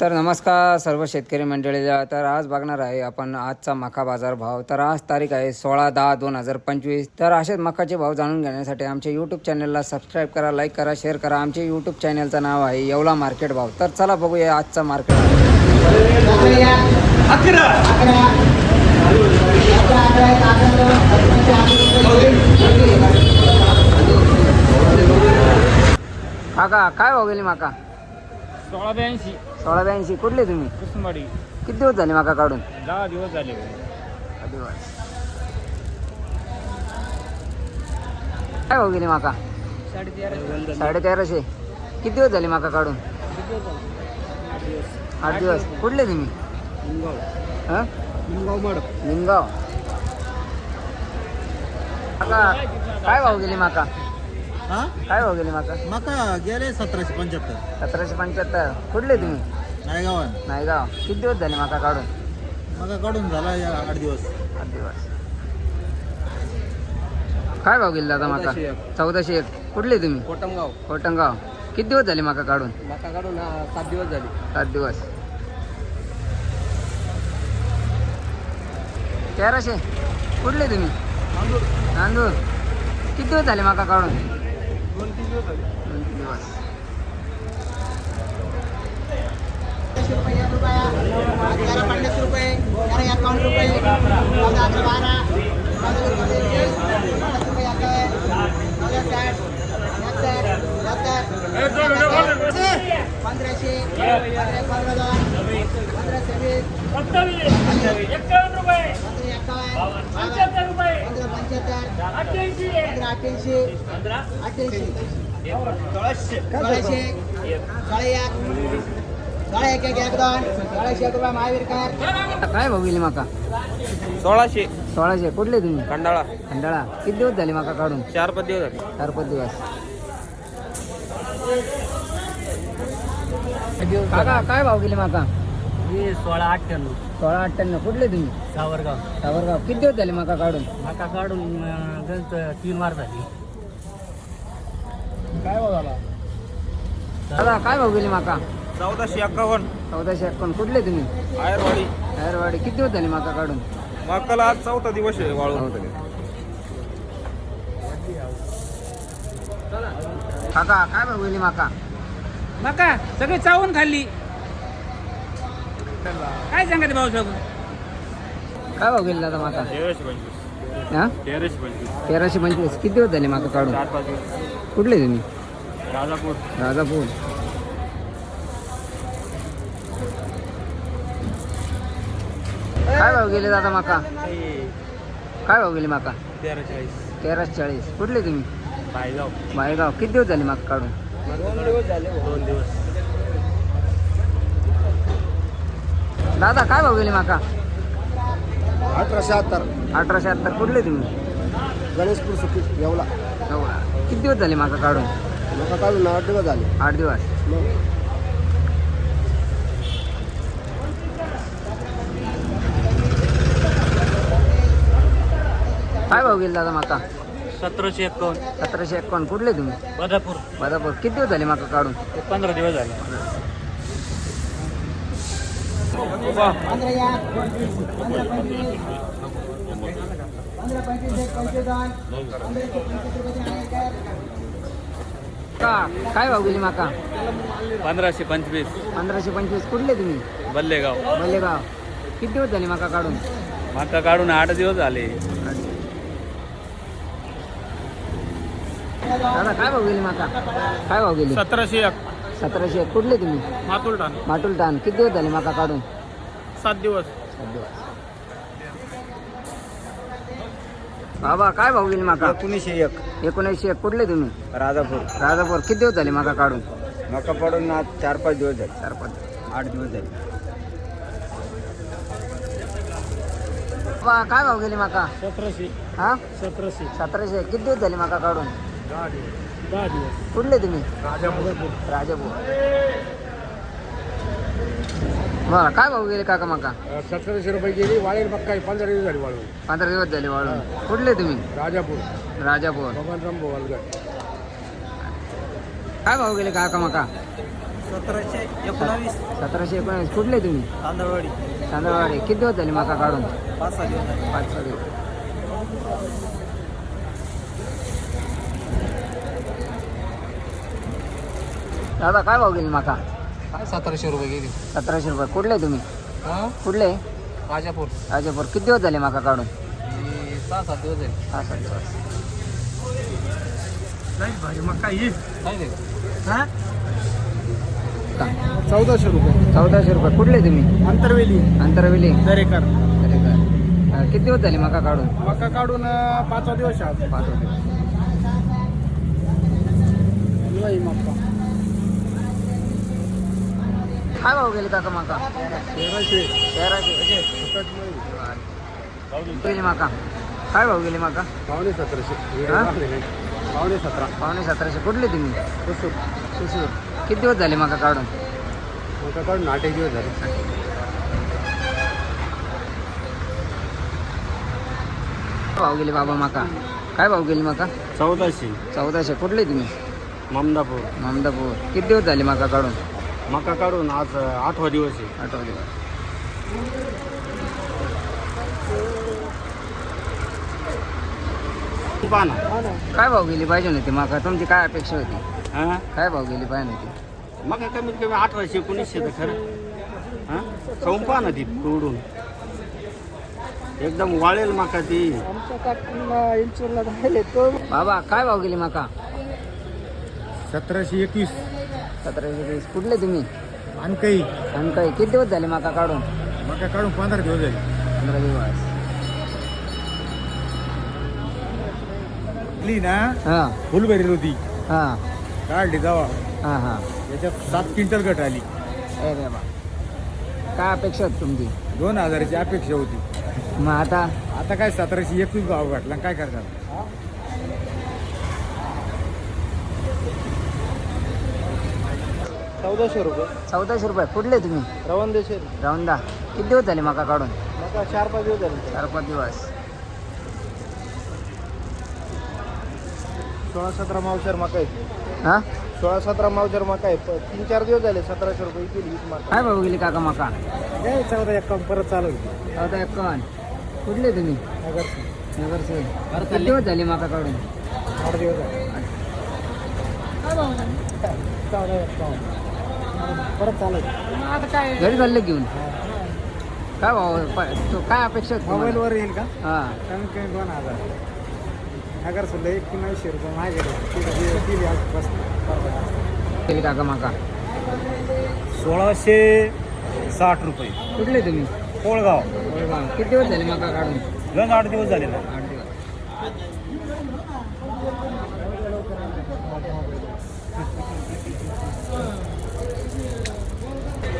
तर नमस्कार सर्व शेतकरी मंडळीला. तर आज बघणार आहे आपण आजचा मका बाजार भाव. तर आज तारीख आहे सोळा दहा दोन हजार पंचवीस. तर असेच मकाचे भाव जाणून घेण्यासाठी आमच्या यूट्यूब चॅनलला सबस्क्राईब करा लाईक करा शेअर करा. आमच्या यूट्यूब चॅनलचं नाव आहे येवला मार्केट भाव. तर चला बघूया आजचा मार्केट काका काय भाव गेली माका? सोळा ब्याऐंशी सोळा ब्याऐंशी कुठले तुम्ही? कुसुंबाडी. किती दिवस झाले माका काढून? दहा दिवस झाले. काय भाव गेली माका? साडे तेराशे किती दिवस झाले माका काढून? आठ दिवस कुठले तुम्ही? हा? माका काय भाव गेली माका? हा? काय भाव गेली माका? मका गेले सतराशे पंच्याहत्तर. सतराशे पंच्याहत्तर. कुठले तुम्ही? नायगावान नायगाव. किती दिवस झाले माका काढून? मका काढून झाला या आठ दिवस. आठ दिवस. काय भाव गेली दादा माका? चौदाशे एक. चौदाशे एक. कुठले तुम्ही? कोटमगाव. कोटंगाव किती दिवस झाले माका काढून? मका काढून सात दिवस झाले. सात दिवस. तेराशे. कुठले तुम्ही? तांदूळ किती दिवस झाले माका काढून? दोन तीन दिवस पन्नास रुपये. अरे अकाउंट रुपये रुपये पन्नास रुपये पंधराशे पंधरा पंधरा दोन पंधरा सव्वीस पंधरा एकावन्न पंधरा पंच्याहत्तर पंधरा अठ्ठ्याऐंशी अठ्ठ्याऐंशी. सोळाशे सोळा एक सोळा एक एक एक दोन सोळाशे एक रुपये महावीरकर काय भाव गेली माका? सोळाशे. सोळाशे. कुठले तुम्ही? खंडाळा. खंडाळा. किती दिवस झाले माका काढून? चार पाच दिवस झाले. चार पाच दिवस. काका काय भाव गेली माका? सोळा अठ्ठ्याण्णव. सोळा अठ्ठ्याण्णव. कुठले तुम्ही? सावरगाव. सावरगाव. किती दिवस झाले माका काढून? मका काढून तीन वार झाली. दादा काय भाव गेली माका? चौदाशे एक्कावन्न. चौदाशे एकावन्न कुठले तुम्ही? आयरवाडी. हैरवाडी किती दिवस झाले माका काढून? मकाला आज चौथा दिवस आहे वाळून. काका काय भाव गेली माका? मका सगळे चावून खाल्ली. काय सांगते भाऊ सगळं काय भाव गेली दादा माका? तेराशे पंचवीस. हा? तेराशे पंचवीस. तेराशे पंचवीस. किती दिवस झाले माका काढून? चार पाच दिवस. कुठले तुम्ही राजापूर. राजापूर. काय भाव गेले दादा माका? काय भाव गेली माका? तेरा चाळीस तेराशे चाळीस कुठले तुम्ही? पायगाव माळेगाव किती दिवस झाले माका काढून? दोन दिवस झाले दोन दिवस दादा काय भाव गेली माका? अठराशे अठ्तर अठराशे अठ्ठर कुठले तुम्ही? गणेशपूर सुखी येवला. किती दिवस झाले माका काढून? मका काढून आठ दिवस झाले. आठ दिवस. काय भाव गेले दादा माका? सतराशे एक्कावन्न सतराशे एकावन्न. कुठले तुम्ही? बदापूर. बदापूर. किती दिवस झाले माका काढून? पंधरा दिवस झाले पंधरा एक पंधरा पंचवीस पंधरा पंचवीस एक पंचवीस दोन पंधराशे पंचवीस रुपये महावीरकर का काय भाव गेली माका? पंधराशे पंचवीस. पंधराशे पंचवीस. कुठले तुम्ही? बल्लेगाव. मल्लेगाव किती दिवस झाले माका काढून? मका काढून आठ दिवस झाले. दादा काय भाव गेली माका? काय भाव गेली? सतराशे एक. सतराशे कुठले तुम्ही? मातुल ठाण माटुल टान किती दिवस झाले माका काढून? सात दिवस. सात दिवस. बाबा काय भाव गेली माका? एकोणीसशे एक. एकोणीसशे एक. कुठले तुम्ही? राजापूर. राजापूर. किती दिवस झाले माका काढून? मका पडून आज चार पाच दिवस झाले. चार पाच आठ दिवस झाले. बाबा काय भाव गेली माका? सतराशे. हा? सतराशे. सतराशे. किती दिवस झाले माका काढून? दहा दिवस दहा दिवस कुठले तुम्ही? राजापूर. राजापूर बरं काय भाव गेले काका माका? सतराशे रुपये गेली वाळेल मक्का पंधरा दिवस झाली वाळून. पंधरा दिवस झाले वाळून. कुठले तुम्ही? राजापूर. राजापूर. भगवान राम भोवालगड काय भाव गेले काका माका? सतराशे एकोणावीस. सतराशे एकोणीस कुठले तुम्ही? तांदळवाडी. तांदळवाडी. किती दिवस झाले मका काढून? पाच सहा दिवस. पाच सहा दिवस. दादा काय भाव गेली मका? काय सतराशे रुपये गेली? सतराशे रुपये. कुठले तुम्ही? हा? कुठले? राजापूर. राजापूर. किती दिवस झाले मका काढून? ही सहा सात दिवस झाले. हा. काय नाही हा? चौदाशे रुपये. चौदाशे रुपये. कुठले तुम्ही? अंतरवेली. अंतरवेली. दरेकर. अरे काय. अं, किती दिवस झाले मका काढून? मका काढून अं, पाचवा दिवस आहे आज. पाच दिवस. काय भाव गेले काका मका? तेराशे. गेली मका. काय भाव गेली मका? पावणे सतराशे. हा? पावणे सतरा. पावणे सतराशे. कुठले तुम्ही? तसं सुसूर किती दिवस झाले मका काढून? मका काढून आठ एक दिवस झाले. काय भाव गेली बाबा मका? काय भाव गेली मका? चौदाशे. चौदाशे. कुठले तुम्ही? ममदापूर. ममदापूर. किती दिवस झाले मका काढून? मका काढून आज आठवा दिवस आहे. आठवडे दिवस. पाना काय भाव गेली पाहिजे होती मका? तुमची काय अपेक्षा होती? हा? काय भाव गेली पाहिजे होती? मका कमीत कमी अठराशे एकोणीसशे तर खरं. हा? खाऊन पहा ना ती तोडून. एकदम वाळेल मका ती. बाबा काय भाव गेली मका? सतराशे एकवीस. सतराशे वीस. कुठले तुम्ही? आणि काही आणि किती दिवस झाले मका काढून? मका काढून पंधरा दिवस झाले. पंधरा दिवस. ली ना? हां. फुल भरेल होती. हां. काढली जावा. हां हां. याच्यात सात क्विंटल गट आली. अरे बाबा काय अपेक्षा होती तुमची? दोन हजाराची अपेक्षा होती. मग आता? आता काय सतराशे एकवीस भाव घातला काय करतात चौदाशे रुपये. चौदाशे रुपये. कुठले तुम्ही? रवन देशे राऊंदा किती दिवस झाले मका काढून? मका चार पाच दिवस झाले. चार पाच दिवस. सोळा सतरा मावशर मका आहे हां? सोळा सतरा मावशर मका आहे तीन चार दिवस झाले सतराशे रुपये केली वीस मका. काय भाऊ गेली काका मका? काय चौदा एक परत चालू चौदा एकावन्न. कुठले तुम्ही? नगरचे. किती दिवस झाले मका काढून? आठ दिवस झाले. चौदा एकावन्न. परत चालू घरी चालले घेऊन. काय भाऊ प- तो काय अपेक्षा तुम्हाला? मोबाईलवर येईल का? हां. कमी कमी दोन हजार. नगर सुद्धा एकोणऐंशी रुपये मागे दिली आज बस काका मका? सोळाशे साठ रुपये. कुठले तुम्ही? कोळगाव. कोळगाव. किती दिवस झाले मका काढून? गंज आठ दिवस झाले ना. आठ दिवस.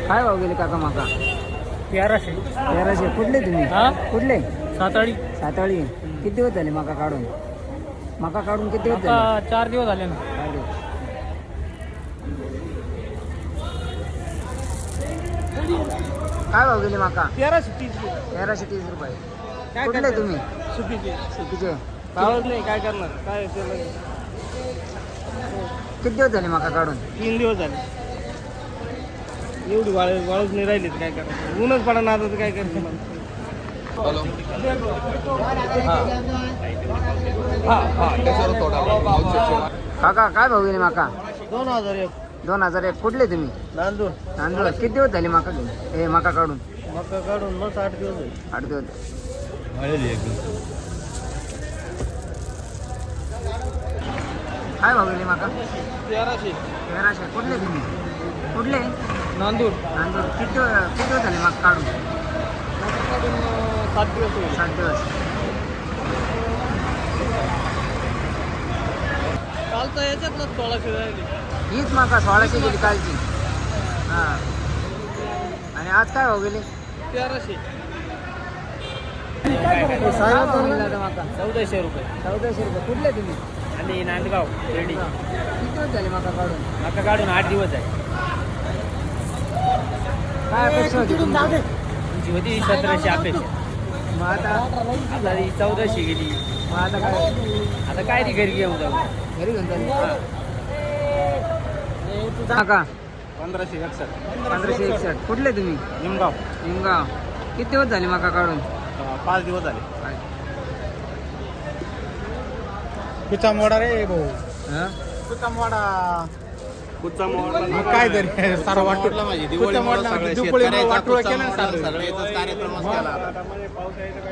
काय भाव गेले काका मका? तेराशे. तेराशे. कुठले तुम्ही? हा? कुठले? साताळी साताळी किती दिवस झाले मका काढून? मका काढून किती दिवस झाले? चार दिवस झाले ना. काय भाव गेले मका? तेराशे तीस तेराशे तीस रुपये. काय कुठले? तुम्ही? चुकीचे कितीचे पावत नाही काय करणार? काय किती दिवस झाले मका काढून? तीन दिवस झाले. एवढी वाळ वाळूच नाही राहिली तर काय करणार ऊनच पडा ना आता तर काय करते काका काय भाव गेले मका? दोन हजार एक. दोन हजार एक. कुठले तुम्ही? नांदूर. तांदूळ किती दिवस झाले मका घेऊन? हे मका काढून. मका काढून मग आठ दिवस झाले. आठ दिवस. काय भाव गेले मका? तेराशे. तेराशे. कुठले तुम्ही? कुठले? नांदूर. तांदूळ किती किती दिवस झाले मका काढून? सात दिवस होईल. सात दिवस. कालचा याच्यातला सोळाशे राहिले हीच मका सोळाशे गेली कालची. हां. आणि आज काय भाव गेले? तेराशे. चौदाशे रुपये. चौदाशे रुपये. कुठले तुम्ही? आणि नांदगाव शिर्डी किती दिवस झाले मका काढून? मका काढून आठ दिवस आहे. काय अपेक्षा होती तुमची? तुमची? होती सतराशे अपेक्षा. मग आता आता ही चौदाशे गेली. मग आता काय? आता काय ती घरी घेऊन जाऊ? घरी घेऊन चालले मका पंधराशे एकसष्ट पंधराशे एकसष्ट कुठले तुम्ही? निमगाव. निमगाव. किती दिवस झाले मका काढून? पाच दिवस झाले. कुचा मोडा रे भाऊ. हा? कुचा मोडा कुठचा मोडला मग काय तरी सारं मोडला दुपळी केलं ना सारं.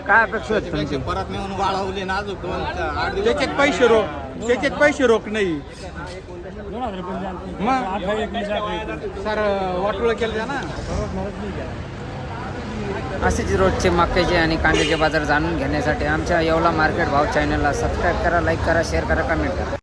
काय अपेक्षा तुमची? परत नेऊन वाळवली ना अजून दोन आठ दिवस. त्याच्यात पैसे रोख त्याच्यात पैसे रोख नाही. मग? सर वाटोळ केलं ना असेच रोजचे मक्याचे आणि कांद्याचे बाजार जाणून घेण्यासाठी आमच्या येवला मार्केट भाव चॅनलला सबस्क्राईब करा लाईक करा शेअर करा कमेंट करा.